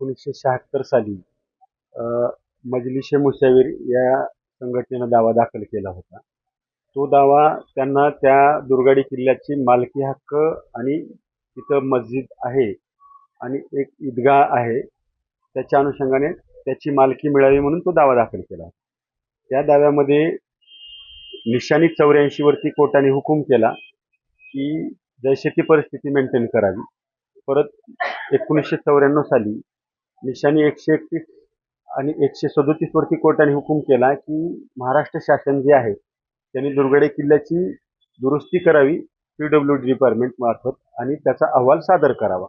एकोणीसशे शहात्तर साली मजलिशे मुसावीर या संघटनेनं दावा दाखल केला होता. तो दावा त्यांना त्या दुर्गाडी किल्ल्याची मालकी हक्क आणि तिथं मस्जिद आहे आणि एक ईदगाह आहे त्याच्या अनुषंगाने त्याची मालकी मिळावी म्हणून तो दावा दाखल केला त्या दाव्यामध्ये निशाणी चौऱ्याऐंशीवरती कोर्टाने हुकूम केला की जैसे ती परिस्थिती मेंटेन करावी. परत एकोणीसशे चौऱ्याण्णव साली निशाणी एकशे एकतीस आणि एकशे सदोतीस वरती कोर्टाने हुकूम केला की महाराष्ट्र शासन जे आहे त्यांनी दुर्गडे किल्ल्याची दुरुस्ती करावी पी डब्ल्यू डी डिपार्टमेंट मार्फत आणि त्याचा अहवाल सादर करावा.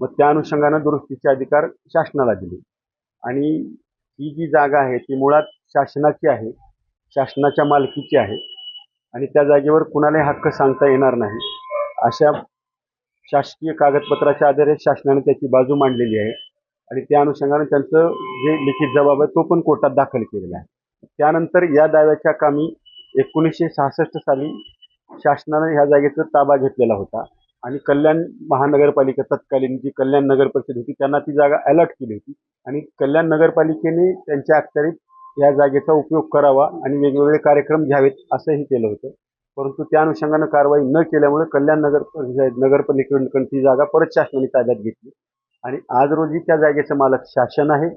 मग त्या अनुषंगानं दुरुस्तीचे अधिकार शासनाला दिले. आणि ही जी जागा आहे ती मुळात शासनाची आहे शासनाच्या मालकीची आहे आणि त्या जागेवर कुणालाही हक्क सांगता येणार नाही अशा शासकीय कागदपत्राच्या आधारे शासनाने त्याची बाजू मांडलेली आहे. आणि त्या अनुषंगाने त्यांचं जे लिखित जबाब आहे तो पण कोर्टात दाखल केलेला आहे. त्यानंतर या दाव्याच्या कामी एकोणीसशे सहासष्ट साली शासनानं ह्या जागेचा ताबा घेतलेला होता आणि कल्याण महानगरपालिका तत्कालीन जी कल्याण नगर परिषद होती त्यांना ती जागा अलॉट केली होती. आणि कल्याण नगरपालिकेने त्यांच्या अखत्यारीत या जागेचा उपयोग करावा आणि वेगवेगळे कार्यक्रम घ्यावेत असंही केलं होतं. परंतु त्या अनुषंगानं कारवाई न केल्यामुळे कल्याण नगर परिषद नगरपालिकेकडून ती जागा परत शासनाने ताब्यात घेतली. आणि आज रोजी त्या जागेचं मालक शासन आहे.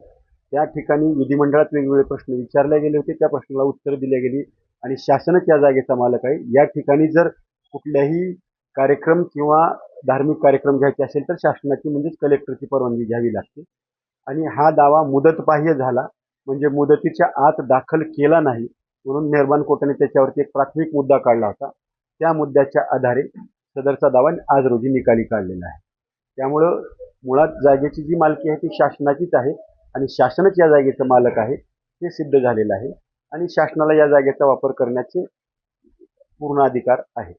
त्या ठिकाणी विधिमंडळात वेगवेगळे प्रश्न विचारले गेले होते. त्या प्रश्नाला उत्तर दिले गेली. आणि शासनच या जागेचा मालक आहे. या ठिकाणी जर कुठल्याही कार्यक्रम किंवा धार्मिक कार्यक्रम घ्यायचे असेल तर शासनाची म्हणजेच कलेक्टरची परवानगी घ्यावी लागते. आणि हा दावा मुदतबाह्य झाला. म्हणजे मुदतीच्या आत दाखल केला नाही. म्हणून मेहरबान कोर्टाने त्याच्यावरती एक प्राथमिक मुद्दा काढला होता. त्या मुद्द्याच्या आधारे सदरचा दावा आज रोजी निकाली काढलेला आहे. त्यामुळं मुळात जागेची जी मालकी आहे ती शासनाचीच आहे आणि शासनच या जागेचं मालक आहे हे सिद्ध झालेलं आहे आणि शासनाला या जागेचा वापर करण्याचे पूर्ण अधिकार आहे.